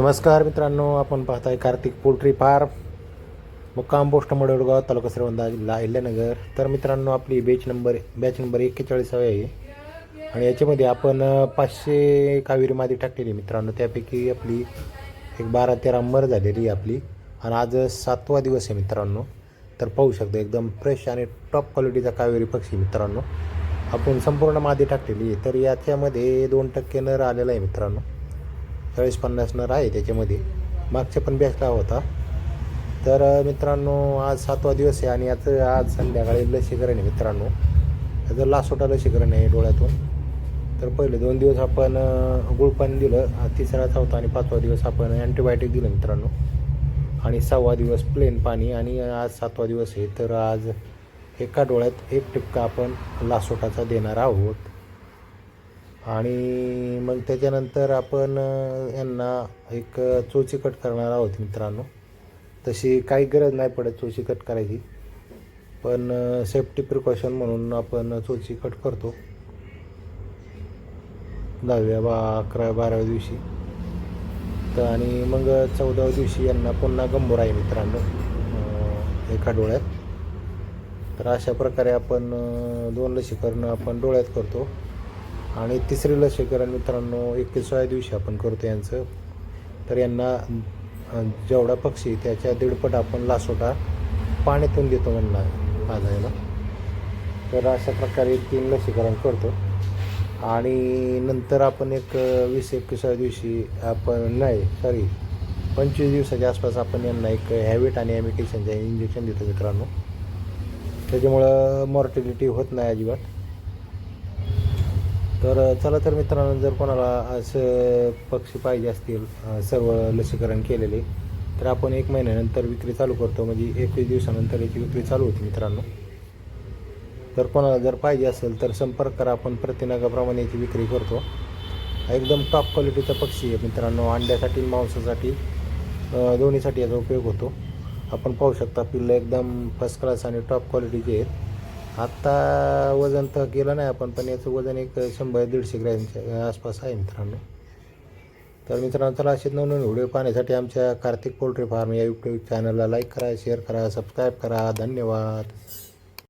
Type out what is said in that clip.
नमस्कार मित्रांनो आपण पाहताय कार्तिक पोल्ट्री फार्म मुक्काम पोस्ट मडवडगाव तालुका श्रीवंदा जिल्हा अहिल्यानगर. तर मित्रांनो आपली बेच नंबर बॅच नंबर एक्केचाळीस आहे. आणि याच्यामध्ये आपण पाचशे कावेरी मादी टाकलेली मित्रांनो. त्यापैकी आपली एक बारा तेरा मर झालेली आहे आपली. आणि आज सातवा दिवस आहे मित्रांनो. तर पाहू शकतो एकदम फ्रेश आणि टॉप क्वालिटीचा कावेरी पक्षी मित्रांनो. आपण संपूर्ण मादी टाकलेली आहे. तर याच्यामध्ये दोन टक्के नर आलेला आहे मित्रांनो. चाळीस पन्नास नर आहे त्याच्यामध्ये. मागच्या पण बॅचला होता. तर मित्रांनो आज सातवा दिवस आहे आणि आज आज संध्याकाळी लसीकरण आहे मित्रांनो. त्याचं लासोटा लसीकरण आहे डोळ्यातून. तर पहिले दोन दिवस आपण गुळपाणी दिलं. तिसरा चौथा आणि पाचवा दिवस आपण अँटीबायोटिक दिलं मित्रांनो. आणि सहावा दिवस प्लेन पाणी आणि आज सातवा दिवस आहे. तर आज एका डोळ्यात एक टिपका आपण लासोटाचा देणार आहोत. आणि मग त्याच्यानंतर आपण यांना एक चोची कट करणार आहोत मित्रांनो. तशी काही गरज नाही पडत चोची कट करायची. पण सेफ्टी प्रिकॉशन म्हणून आपण चोची कट करतो. दहाव्या बा अकराव्या बाराव्या दिवशी. तर आणि मग चौदाव्या दिवशी यांना पुन्हा गंभोर आहे मित्रांनो एका डोळ्यात. तर अशा प्रकारे आपण दोन लसीकरण आपण डोळ्यात करतो. आणि तिसरे लसीकरण मित्रांनो एकविसाव्या दिवशी आपण करतो यांचं. तर यांना जेवढा पक्षी त्याच्या दीडपट आपण लासोटा पाण्यातून देतो यांना पाजायला तर अशा प्रकारे तीन लसीकरण करतो. आणि नंतर आपण एक वीस एकविसाव्या दिवशी आपण नाही सॉरी पंचवीस दिवसाच्या आसपास आपण यांना एक हॅबिट आणि ॲमिकेशनचे इंजेक्शन देतो मित्रांनो. त्याच्यामुळं मॉर्टिलिटी होत नाही अजिबात. तर चला तर मित्रांनो जर कोणाला असं पक्षी पाहिजे असतील सर्व लसीकरण केलेले तर आपण एक महिन्यानंतर विक्री चालू करतो. म्हणजे एकवीस दिवसानंतर याची विक्री चालू होती मित्रांनो. तर कोणाला जर पाहिजे असेल तर संपर्क करा. आपण प्रतिनगाप्रमाणे याची विक्री करतो. एकदम टॉप क्वालिटीचा पक्षी आहे मित्रांनो. अंड्यासाठी मांसासाठी दोन्हीसाठी याचा उपयोग होतो. आपण पाहू शकता पिल्लं एकदम फर्स्ट क्लास आणि टॉप क्वालिटीचे आहेत. आत्ता वजन तर केलं नाही आपण पण याचं वजन एक शंभर दीडशे ग्रॅमच्या आसपास आहे मित्रांनो. तर मित्रांनो चला असे नवनवीन व्हिडिओ पाहण्यासाठी आमच्या कार्तिक पोल्ट्री फार्म या यूट्यूब चॅनलला लाईक करा शेअर करा सबस्क्राईब करा. धन्यवाद.